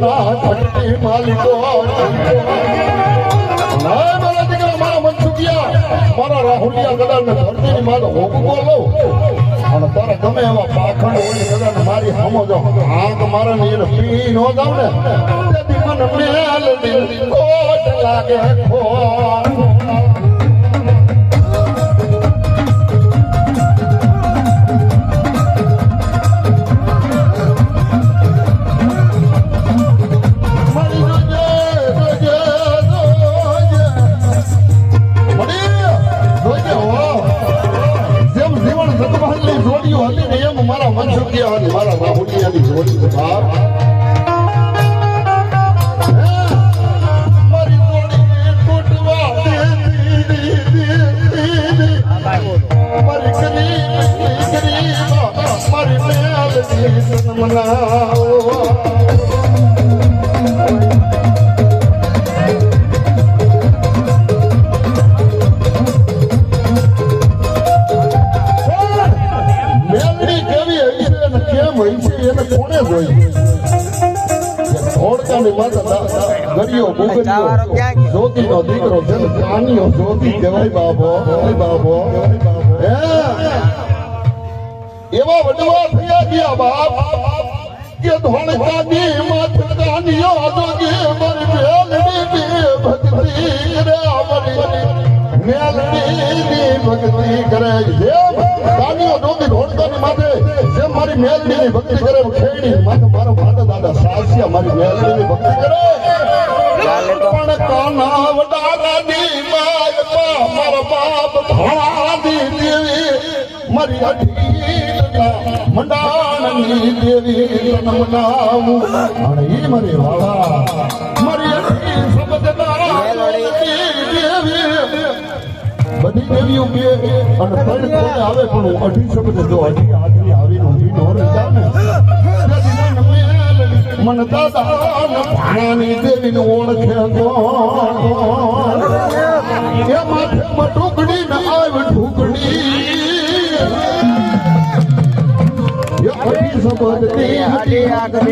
મારા ભુવાના માલિકો ના મારા દીકરા મારા મનસુખિયા મારા રાહુલિયા ગદા ને ધરતીની મારો હોકકો લઉં અને તારે ગમે એવા પાખંડ હોય ગદા મારી હામો જો આંખ મારે ને એને પી નો જાવ ને મને મેલ દિલ કોટ લાગે ખોટ મારી ગરીબ, ગરીબ, મારી મેલડી મનાવો ધોળકાની માતા ગરિયો? જ્યોતિનો દીકરો છે જ્યોતિ કહેવાય બાબો બાબો હે? એવા વડવા થયા ગયા બાપ. કે ધોળકાની માથે કાનિયો જોગી મારી મેલડી ભક્તિ અમારી મેલડીની ભક્તિ કરે જેમ કાનિયો જોગી ધોળકાની માથે જેમ મારી મેલડીની ભક્તિ કરે ખેડી માથે મારો સાસિયા મારી મેલડીની ભક્તિ કરે પણ બાપ ભાણાની દેવી મારી અઢી મંડાણની દેવી નમનાવું અને મારી વાળા મારી અઢી બધી દેવીઓ કે અને પણ કોને આવે પણ હું અઢી શબ્દ જો અઢી આદમી આવીને ઊંધી નો રહેતા ને મને દાદા ભાણાની દેવીને ઓળખે કોણ એ માથે માં ટુકડી ને આવ ઢુકડી એ અઢી શબ્દ આડી આગળ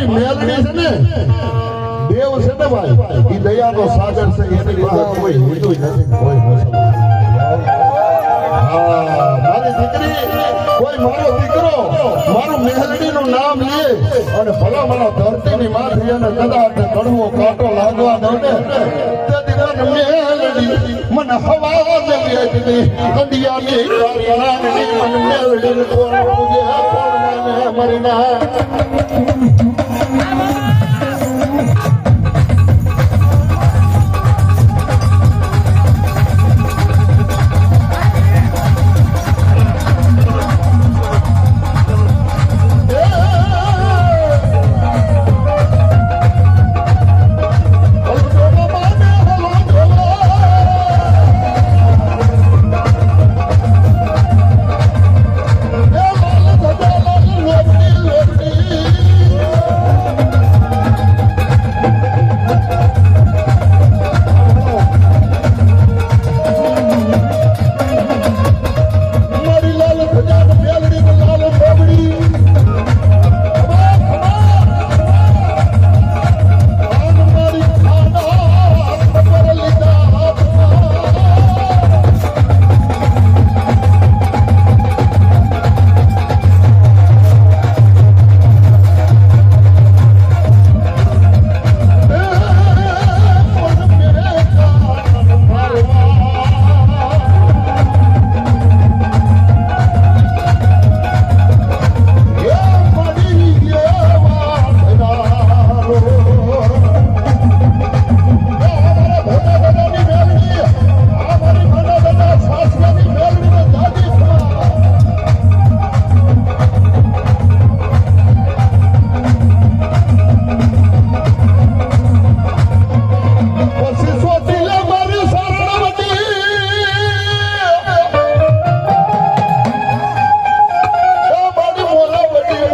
મારી મેલડી છે ને કોઈ હિન્દુ દીકરો મારું મેહદીનું નામ લે અને ભલા ભલા ધરતીની માથે અને કદાચ કડવો કાંટો લાગવા દો ને મેહરડી મને હવા દેવી હતી કંડિયાની કારણાની મને મેહરડી કોણ પૂજે કોણ માને મરી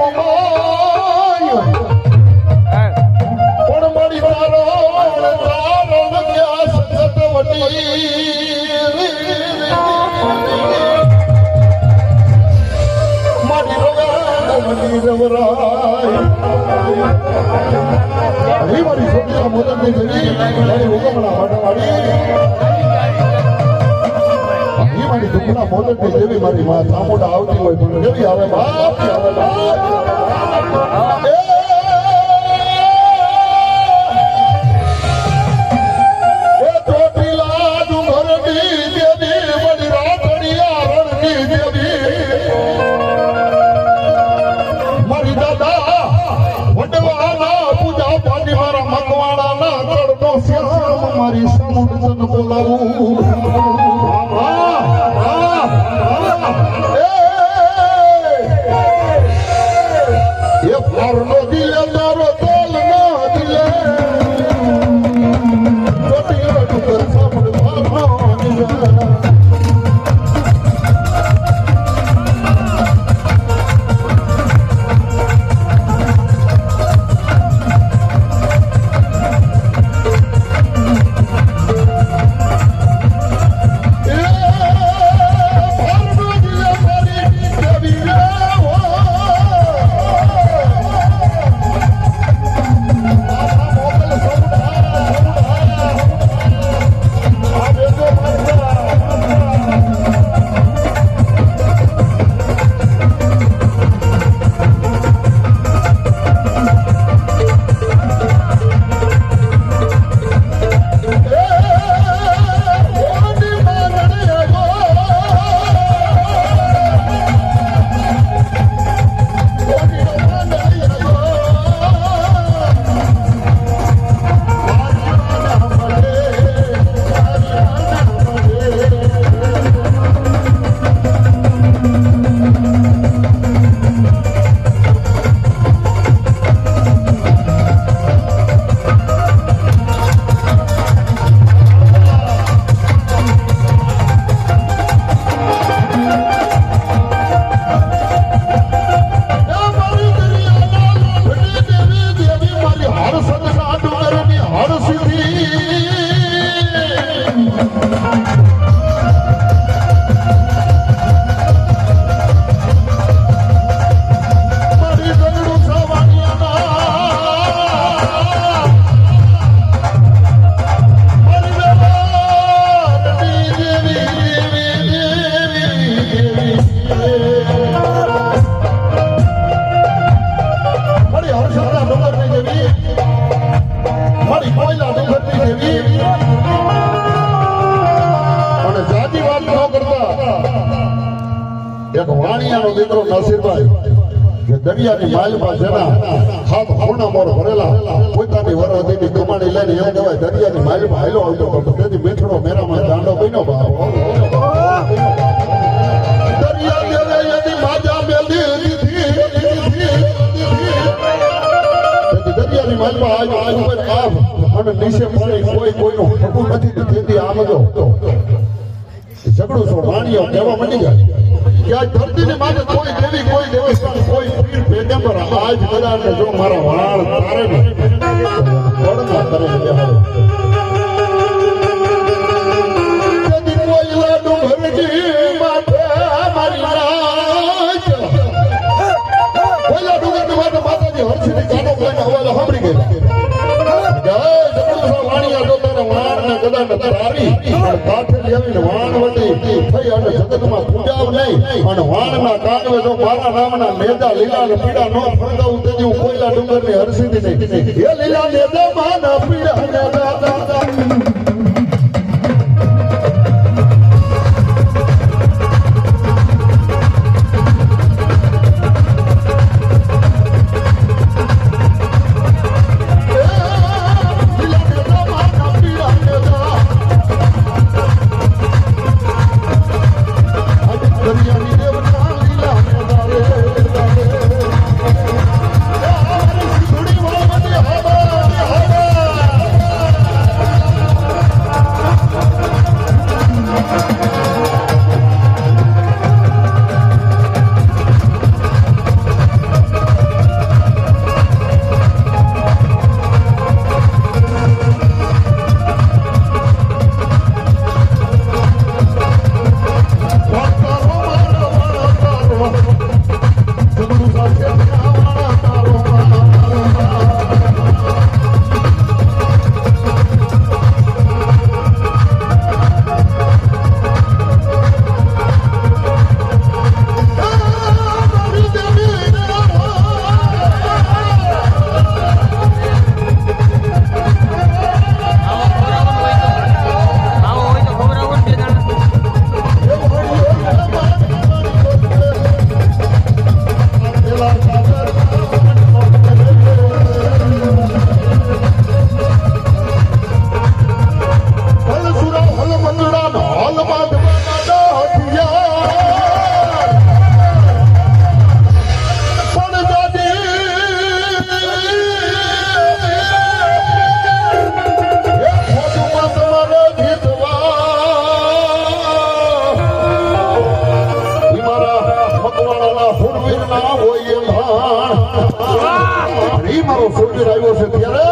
મોલાવટી મોમાય પણ મારી તારણ તારણ ક્યાં સજતવટી મારી રવાડવટી રવરાય હે મારી દુખના મોદકની જેવી મારી માં ચામુંડા આવતી હોય પણ કેવી આવે બાપ આવે બાપ મારી રાતડિયા રણની એ ફારનો દીકરો જે દરિયાની માલમાં જેના હાથ ખૂણા મોર ભરેલા પોતાની વરહદીની કમાણી લઈને એમ કહેવાય, દરિયાની માલમાં હાલો આવતો હતો તેથી મીઠડો મેરામાં દાંડો બન્યો ભાવ દરિયાની માલમાં આજ ઉપર આવ અને નીચે કોઈનું હકું નથી તેથી આમ જો ઝઘડું છો વાણીઓ કહેવા મળી જાય. કે આ ધરતીની માથે કોઈ દેવી, કોઈ દેવસ્થાન, કોઈ મારા વાળ ને ને કદી કોઈ લાડુ ભરજી માથે માતાજી હર્ષની કાનો કોઈને અવાજ સાંભળી ગયેલા. જય જગદીશ વાણિયા જો તારે વાણને કદાચ તારી અને કાંઠે લેવીને વાણવટી થઈ અને જગતમાં નહીં. અને વાણના કાંડવે જો મારા નામના નેજા લીલા પીડા નો ફરગાવું તેથી હું કોયલા ડુંગરની હરસીથી નહીં. મારો ફૂલવીર આવ્યો છે ત્યારે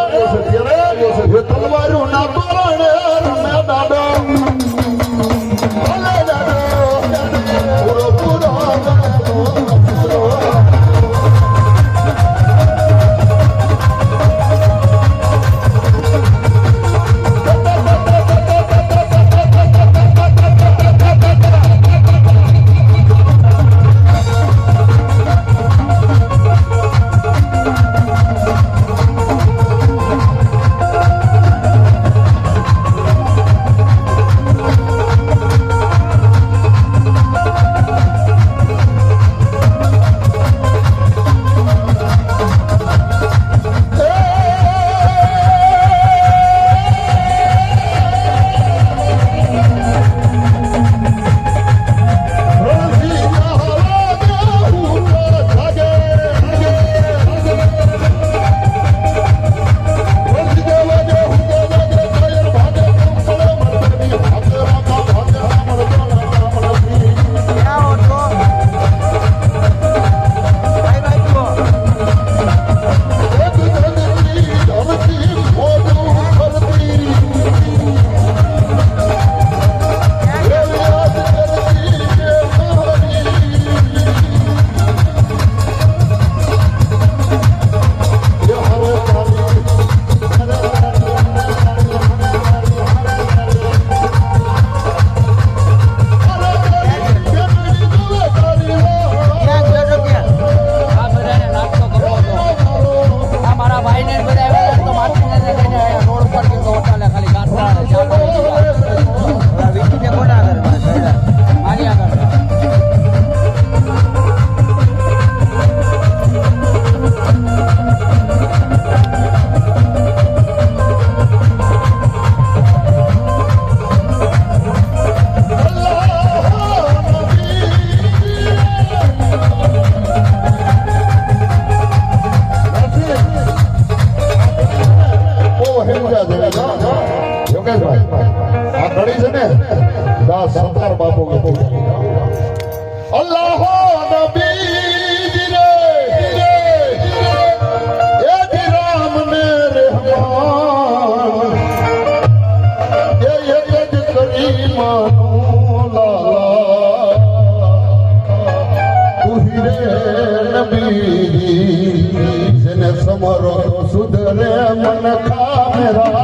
સમરો સુધરે મન ખા મેરા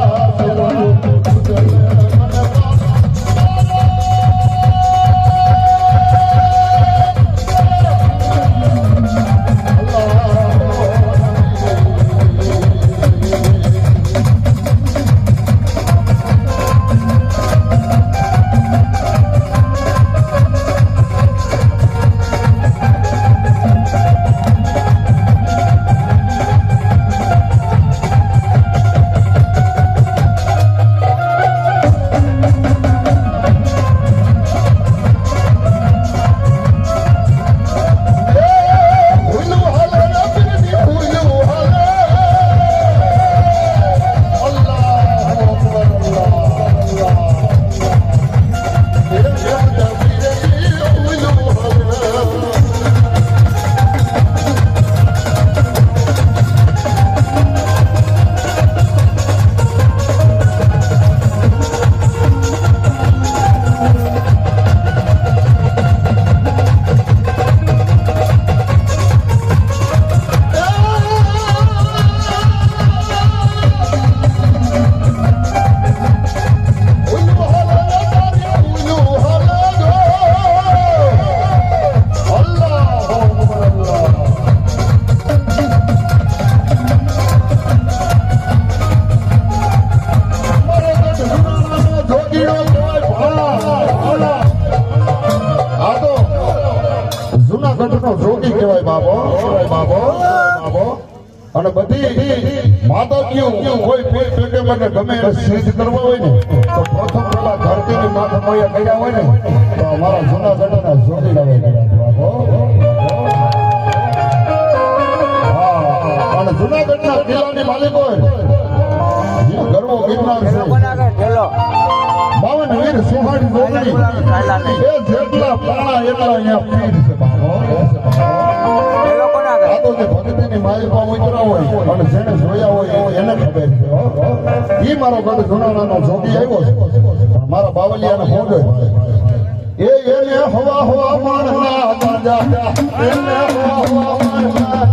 માટે ગમે એને સિદ્ધ કરવો હોય ને તો પ્રથમ પેલા ધરતીની માથે મોયા કર્યા હોય ને તો અમારા જુનાગઢના જોડી લાવે અને જુનાગઢના કિલ્લાની માલિક હોય જે ગરવો ગિરનાર છે. બાવન વીર સુહાડી જોગણી એ જેટલા પાણા એટલા અહીંયા પીર છે. ભક્તિની માલિકા ઉતરા હોય અને જેને જોયા હોય એને ખબર છે. એ મારો ગઢ જુનાણાનો જોગી આવ્યો છે. મારા બાવલિયાને ભોગવે એ એને હવા હવા મારના ગાંજા એને હવા હવા માણના